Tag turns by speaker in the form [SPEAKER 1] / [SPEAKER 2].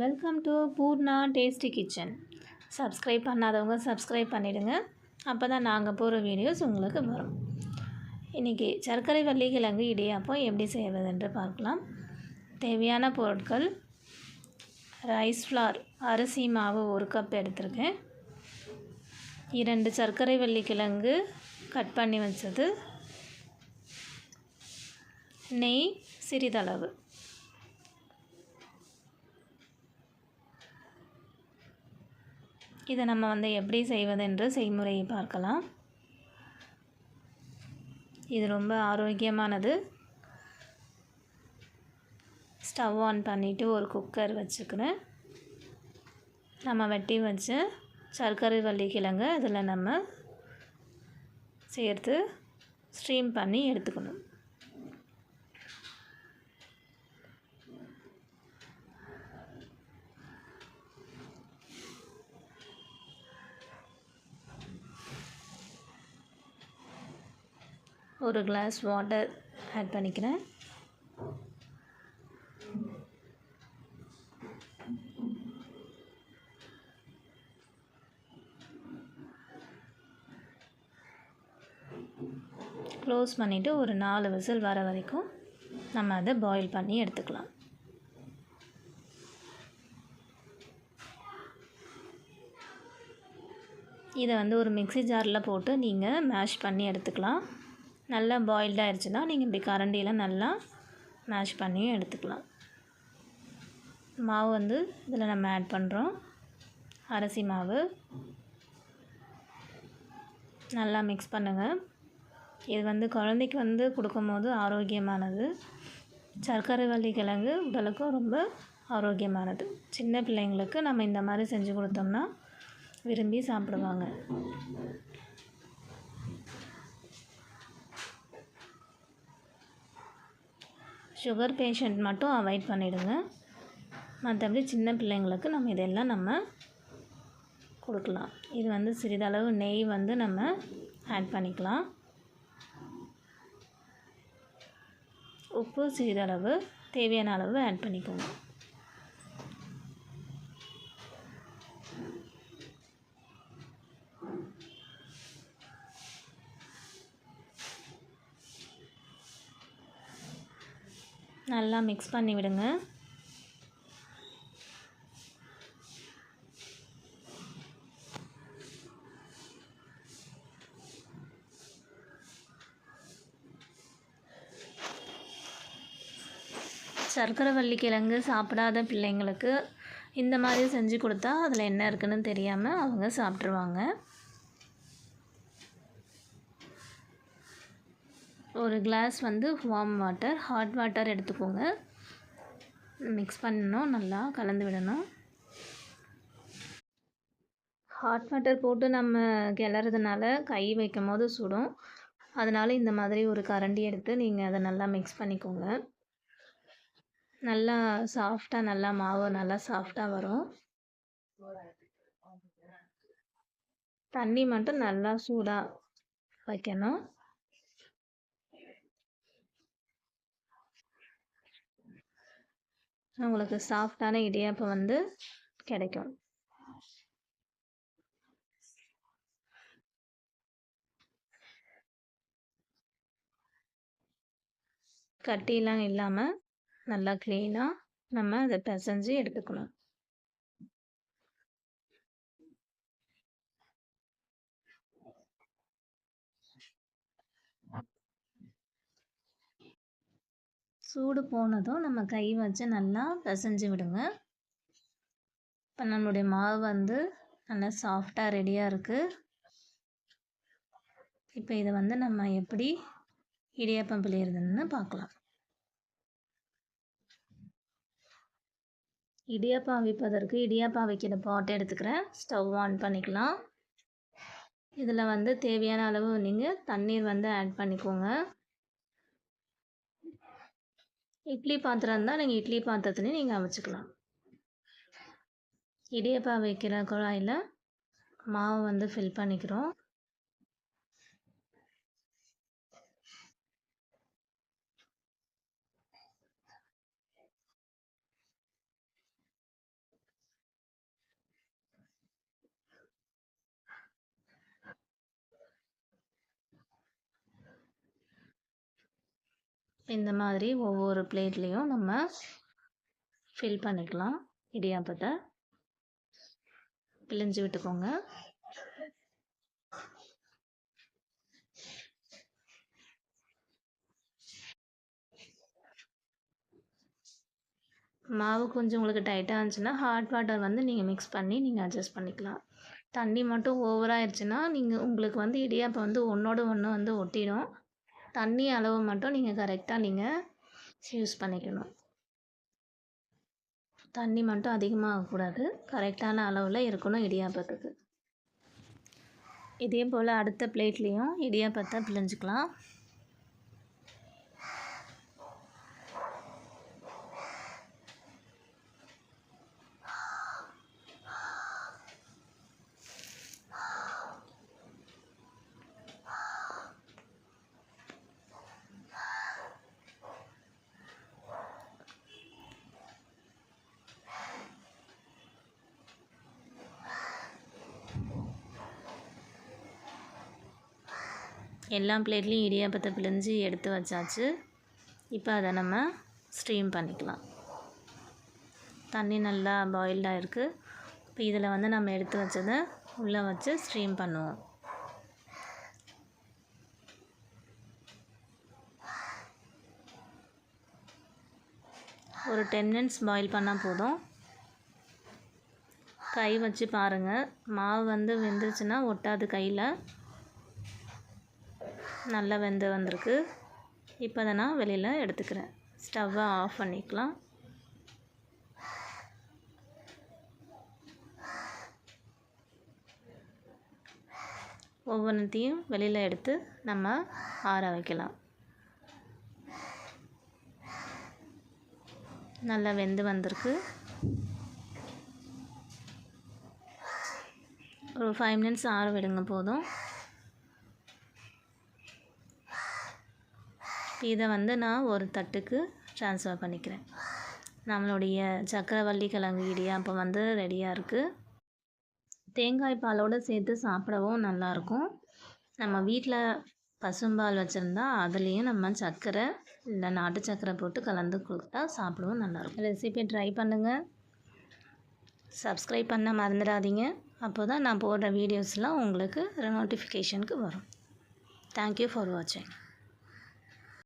[SPEAKER 1] Welcome to Poorna tasty kitchen subscribe பண்ணாதவங்க subscribe பண்ணிவிடுங்க அப்போ தான் நாங்கள் போகிற வீடியோஸ் உங்களுக்கு வரும். இன்றைக்கி சர்க்கரை வள்ளி கிழங்கு இடியாப்பம் எப்படி செய்வதென்று பார்க்கலாம். தேவையான பொருட்கள் ரைஸ் ஃப்ளார் அரிசி மாவு ஒரு கப் எடுத்திருக்கேன். இரண்டு சர்க்கரை வள்ளி கிழங்கு கட் பண்ணி வச்சது. நெய் சிறிதளவு. இதை நம்ம வந்து எப்படி செய்வதென்று செய்முறையை பார்க்கலாம். இது ரொம்ப ஆரோக்கியமானது. ஸ்டவ் ஆன் பண்ணிவிட்டு ஒரு குக்கர் வச்சுக்கிறேன் நம்ம வெட்டி வச்ச சர்க்கரை வள்ளி கிழங்கு அதில் நம்ம சேர்த்து ஸ்ட்ரீம் பண்ணி எடுத்துக்கணும். ஒரு கிளாஸ் வாட்டர் ஆட் பண்ணிக்கிறேன். க்ளோஸ் பண்ணிவிட்டு ஒரு நாலு விசில் வர வரைக்கும் நம்ம அதை பாயில் பண்ணி எடுத்துக்கலாம். இதை வந்து ஒரு மிக்சி ஜாரில் போட்டு நீங்கள் மேஷ் பண்ணி எடுத்துக்கலாம். நல்லா பாயில்ட் ஆயிடுச்சுன்னா நீங்கள் இப்படி கரண்டியில் நல்லா மேஷ் பண்ணியும் எடுத்துக்கலாம். மாவு வந்து இதில் நம்ம ஆட் பண்ணுறோம் அரிசி மாவு. நல்லா மிக்ஸ் பண்ணுங்கள் இது வந்து குழந்தைக்கு வந்து கொடுக்கும்போது ஆரோக்கியமானது. சர்க்கரை வள்ளி கிழங்கு உடலுக்கும் ரொம்ப ஆரோக்கியமானது. சின்ன பிள்ளைங்களுக்கு நம்ம இந்த மாதிரி செஞ்சு கொடுத்தோம்னா விரும்பி சாப்பிடுவாங்க. சுகர் பேஷண்ட் மட்டும் அவாய்ட் பண்ணிவிடுங்க மற்றபடி சின்ன பிள்ளைங்களுக்கு நம்ம இதெல்லாம் நம்ம கொடுக்கலாம். இது வந்து சிறிதளவு நெய் வந்து நம்ம ஆட் பண்ணிக்கலாம். உப்பு சிறிதளவு தேவையான அளவு ஆட் பண்ணிக்கோங்க. நல்லா மிக்ஸ் பண்ணி விடுங்க. சர்க்கரை வள்ளி கிழங்கு சாப்பிடாத பிள்ளைங்களுக்கு இந்த மாதிரி செஞ்சு கொடுத்தா அதில் என்ன இருக்குதுன்னு தெரியாமல் அவங்க சாப்பிட்ருவாங்க ஒரு கிளாஸ் வந்து வார்ம் வாட்டர் ஹாட் வாட்டர் எடுத்துக்கோங்க. மிக்ஸ் பண்ணணும் நல்லா கலந்து விடணும். ஹாட் வாட்டர் போட்டு நம்ம கிளறதுனால கை வைக்கும் போது சுடும். அதனால் இந்த மாதிரி ஒரு கரண்டி எடுத்து நீங்கள் அதை நல்லா மிக்ஸ் பண்ணிக்கோங்க. நல்லா சாஃப்டாக நல்லா மாவு நல்லா சாஃப்டாக வரும். தண்ணி மட்டும் நல்லா சூடாக வைக்கணும். உங்களுக்கு சாஃப்டான இடியாப்பம் வந்து கிடைக்கும். கட்டிலாம் இல்லாமல் நல்லா க்ளீனாக நம்ம அதை பிசைஞ்சு எடுத்துக்கணும். சூடு போனதும் நம்ம கை வச்சு நல்லா பிசைஞ்சு விடுங்க. இப்போ நம்மளுடைய மாவு வந்து நல்லா சாஃப்டாக ரெடியாக இருக்குது இப்போ இதை வந்து நம்ம எப்படி இடியாப்பம் பிழியறதுன்னு பார்க்கலாம் இடியாப்பம் அவிப்பதற்கு இடியாப்பம் வைக்கிற பாட்டை எடுத்துக்கிறேன். ஸ்டவ் ஆன் பண்ணிக்கலாம். இதில் வந்து தேவையான அளவு நீங்கள் தண்ணீர் வந்து ஆட் பண்ணிக்கோங்க. இட்லி பாத்திரம் இருந்தால் நீங்கள் இட்லி பாத்திரத்துலேயும் நீங்கள் அமைச்சிக்கலாம் இடியப்பா வைக்கிற குழாயில் மாவு வந்து ஃபில் பண்ணிக்கிறோம். இந்த மாதிரி ஒவ்வொரு பிளேட்லேயும் நம்ம ஃபில் பண்ணிக்கலாம். இடியாப்பத்தை. பிழிஞ்சு விட்டுக்கோங்க. மாவு கொஞ்சம் உங்களுக்கு டைட்டாக இருந்துச்சுன்னா ஹாட் வாட்டர் வந்து நீங்கள் மிக்ஸ் பண்ணி நீங்கள் அட்ஜஸ்ட் பண்ணிக்கலாம். தண்ணி மட்டும் ஓவராகிடுச்சுன்னா நீங்கள் உங்களுக்கு வந்து இடியாப்பம் வந்து ஒன்றோட ஒன்று வந்து ஒட்டிடும். தண்ணி அளவு மட்டும் நீங்கள் கரெக்டாக நீங்கள் யூஸ் பண்ணிக்கணும். தண்ணி மட்டும் அதிகமாகக்கூடாது கரெக்டான அளவில் இருக்கணும் இடியாப்பத்துக்கு. இதே போல் அடுத்த பிளேட்லேயும் இடியாப்பத்தை பிழிஞ்சிக்கலாம். எல்லா பிளேட்லேயும் இடியாப்பத்தை பிழிஞ்சு எடுத்து வச்சாச்சு. இப்போ அதை நம்ம ஸ்டீம் பண்ணிக்கலாம். தண்ணி நல்லா பாயில்டாக இருக்குது இப்போ இதில் வந்து நம்ம எடுத்து வச்சதை உள்ளே வச்சு ஸ்டீம் பண்ணுவோம். ஒரு டென் மினிட்ஸ் பாயில் பண்ணால் போதும். கை வச்சு பாருங்கள் மாவு வந்து வெந்துருச்சுன்னா ஒட்டாது கையில். நல்லா வெந்து வந்திருக்கு. இப்போ அதை நான் வெளியில் எடுத்துக்கிறேன். ஸ்டவ்வை ஆஃப் பண்ணிக்கலாம். ஒவ்வொன்றத்தையும் வெளியில் எடுத்து நம்ம ஆற வைக்கலாம். நல்லா வெந்து வந்திருக்கு. ஒரு ஃபைவ் மினிட்ஸ் ஆற விடுங்க போதும். இதை வந்து நான் ஒரு தட்டுக்கு ட்ரான்ஸ்ஃபர் பண்ணிக்கிறேன். நம்மளுடைய சக்கரவள்ளி கிழங்கு இடியாப்பம் வந்து ரெடியாக இருக்குது தேங்காய் பாலோடு சேர்த்து சாப்பிடவும் நல்லாயிருக்கும் நம்ம வீட்டில் பசும்பால் வச்சுருந்தா அதுலேயும் நம்ம சர்க்கரை இல்லை நாட்டு சர்க்கரை போட்டு கலந்து கொடுத்தா சாப்பிடவும் நல்லாயிருக்கும் ரெசிபி ட்ரை பண்ணுங்கள் சப்ஸ்கிரைப் பண்ண மறந்துடாதீங்க. அப்போ தான் நான் போடுற வீடியோஸ்லாம் உங்களுக்கு நோட்டிஃபிகேஷனுக்கு வரும். தேங்க்யூ ஃபார் வாட்சிங்